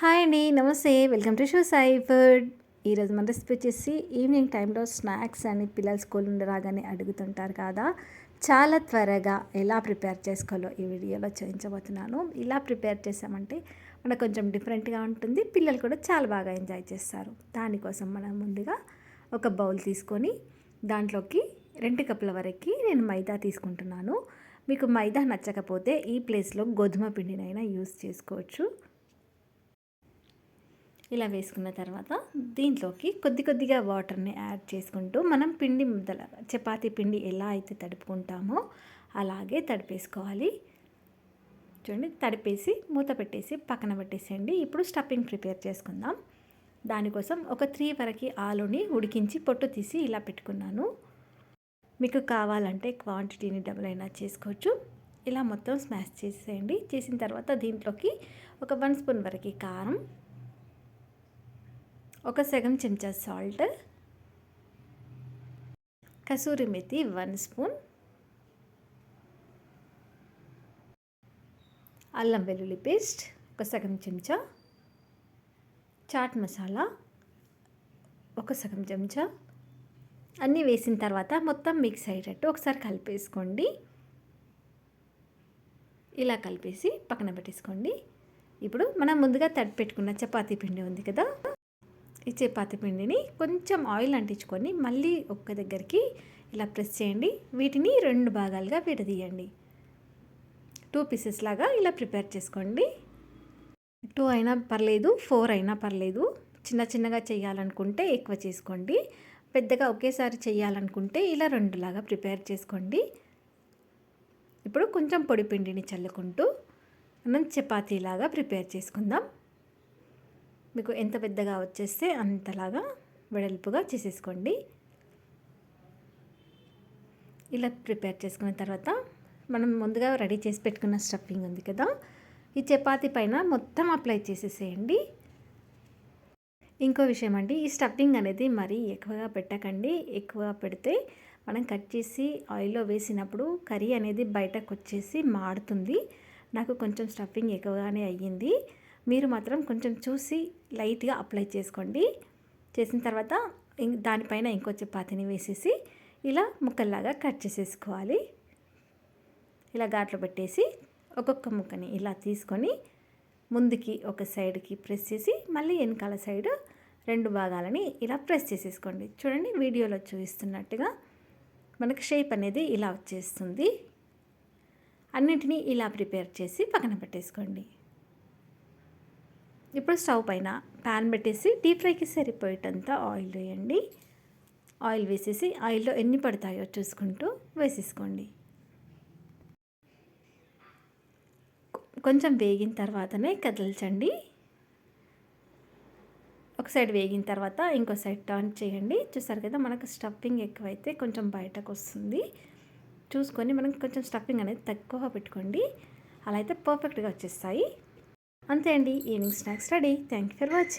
Hi అండి నమస్తే. Welcome to షూ సాయి ఫుడ్ ఈరోజు మన రెసిపీ వచ్చేసి ఈవినింగ్ టైంలో స్నాక్స్ అని పిల్లలు స్కూల్ నుండి రాగానే అడుగుతుంటారు కదా. చాలా త్వరగా ఎలా ప్రిపేర్ చేసుకోవాలో ఈ వీడియోలో చూపించబోతున్నాను. ఇలా ప్రిపేర్ చేసామంటే మనకు కొంచెం డిఫరెంట్గా ఉంటుంది. పిల్లలు కూడా చాలా బాగా ఎంజాయ్ చేస్తారు. దానికోసం మనం ముందుగా ఒక బౌల్ తీసుకొని దాంట్లోకి రెండు కప్పుల వరకు నేను మైదా తీసుకుంటున్నాను. మీకు మైదా నచ్చకపోతే ఈ ప్లేస్లో గోధుమ పిండినైనా యూస్ చేసుకోవచ్చు. ఇలా వేసుకున్న తర్వాత దీంట్లోకి కొద్ది కొద్దిగా వాటర్ని యాడ్ చేసుకుంటూ మనం పిండి ముద్దల చపాతీ పిండి ఎలా అయితే తడుపుకుంటామో అలాగే తడిపేసుకోవాలి. చూడండి తడిపేసి మూత పెట్టేసి పక్కన పెట్టేసేయండి. ఇప్పుడు స్టఫింగ్ ప్రిపేర్ చేసుకుందాం. దానికోసం ఒక త్రీ వరకు ఆలుని ఉడికించి పొట్టు తీసి ఇలా పెట్టుకున్నాను. మీకు కావాలంటే క్వాంటిటీని డబుల్ అయినా చేసుకోవచ్చు. ఇలా మొత్తం స్మాష్ చేసేయండి. చేసిన తర్వాత దీంట్లోకి ఒక వన్ స్పూన్ వరకు కారం ఒక సగం చెంచా salt kasuri methi one spoon అల్లం వెల్లుల్లి పేస్ట్ ఒక సగం చెంచా చాట్ మసాలా ఒక సగం చెంచా. అన్నీ వేసిన తర్వాత మొత్తం మిక్స్ అయ్యేటట్టు ఒకసారి కలిపేసుకోండి. ఇలా కలిపేసి పక్కన పెట్టేసుకోండి. ఇప్పుడు మనం ముందుగా తడి పెట్టుకున్న చపాతీ పిండి ఉంది కదా ఈ చపాతి పిండిని కొంచెం ఆయిల్ అంటించుకొని మళ్ళీ ఒక్క దగ్గరికి ఇలా ప్రెస్ చేయండి. వీటిని రెండు భాగాలుగా విడదీయండి. టూ పీసెస్ లాగా ఇలా ప్రిపేర్ చేసుకోండి. టూ అయినా పర్లేదు ఫోర్ అయినా పర్లేదు. చిన్న చిన్నగా చేయాలనుకుంటే ఎక్కువ చేసుకోండి. పెద్దగా ఒకేసారి చేయాలనుకుంటే ఇలా రెండులాగా ప్రిపేర్ చేసుకోండి. ఇప్పుడు కొంచెం పొడి పిండిని చల్లుకుంటూ మనం చపాతీలాగా ప్రిపేర్ చేసుకుందాం. మీకు ఎంత పెద్దగా వచ్చేస్తే అంతలాగా వెడల్పుగా చేసేసుకోండి. ఇలా ప్రిపేర్ చేసుకున్న తర్వాత మనం ముందుగా రెడీ చేసి పెట్టుకున్న స్టఫింగ్ ఉంది కదా ఈ చపాతీ పైన మొత్తం అప్లై చేసేసేయండి. ఇంకో విషయం అండి ఈ స్టఫింగ్ అనేది మరీ ఎక్కువగా పెట్టకండి. ఎక్కువ పెడితే మనం కట్ చేసి ఆయిల్లో వేసినప్పుడు కర్రీ అనేది బయటకు వచ్చేసి మాడుతుంది నాకు కొంచెం స్టఫింగ్ ఎక్కువగానే అయ్యింది. మీరు మాత్రం కొంచెం చూసి లైట్గా అప్లై చేసుకోండి. చేసిన తర్వాత దానిపైన ఇంకో చపాతీని వేసేసి ఇలా ముక్కల్లాగా కట్ చేసేసుకోవాలి. ఇలా ఘాట్లో పెట్టేసి ఒక్కొక్క ముక్కని ఇలా తీసుకొని ముందుకి ఒక సైడ్కి ప్రెస్ చేసి మళ్ళీ వెనకాల సైడ్ రెండు భాగాలని ఇలా ప్రెస్ చేసేసుకోండి. చూడండి వీడియోలో చూపిస్తున్నట్టుగా మనకు షేప్ అనేది ఇలా వచ్చేస్తుంది. అన్నిటినీ ఇలా ప్రిపేర్ చేసి పక్కన పెట్టేసుకోండి. ఇప్పుడు స్టవ్ పైన ప్యాన్ పెట్టేసి డీప్ ఫ్రైకి సరిపోయేటంత ఆయిల్ వేయండి. ఆయిల్ వేసేసి ఆయిల్లో ఎన్ని పడతాయో చూసుకుంటూ వేసేసుకోండి. కొంచెం వేగిన తర్వాతనే కదల్చండి. ఒక సైడ్ వేగిన తర్వాత ఇంకో సైడ్ టర్న్ చేయండి. చూసారు కదా మనకు స్టఫింగ్ ఎక్కువైతే కొంచెం బయటకు వస్తుంది. చూసుకొని మనం కొంచెం స్టఫింగ్ అనేది తక్కువ పెట్టుకోండి. అలా అయితే పర్ఫెక్ట్గా వచ్చేస్తాయి. అంతే అండి. Evening snacks ready. Thank you for watching.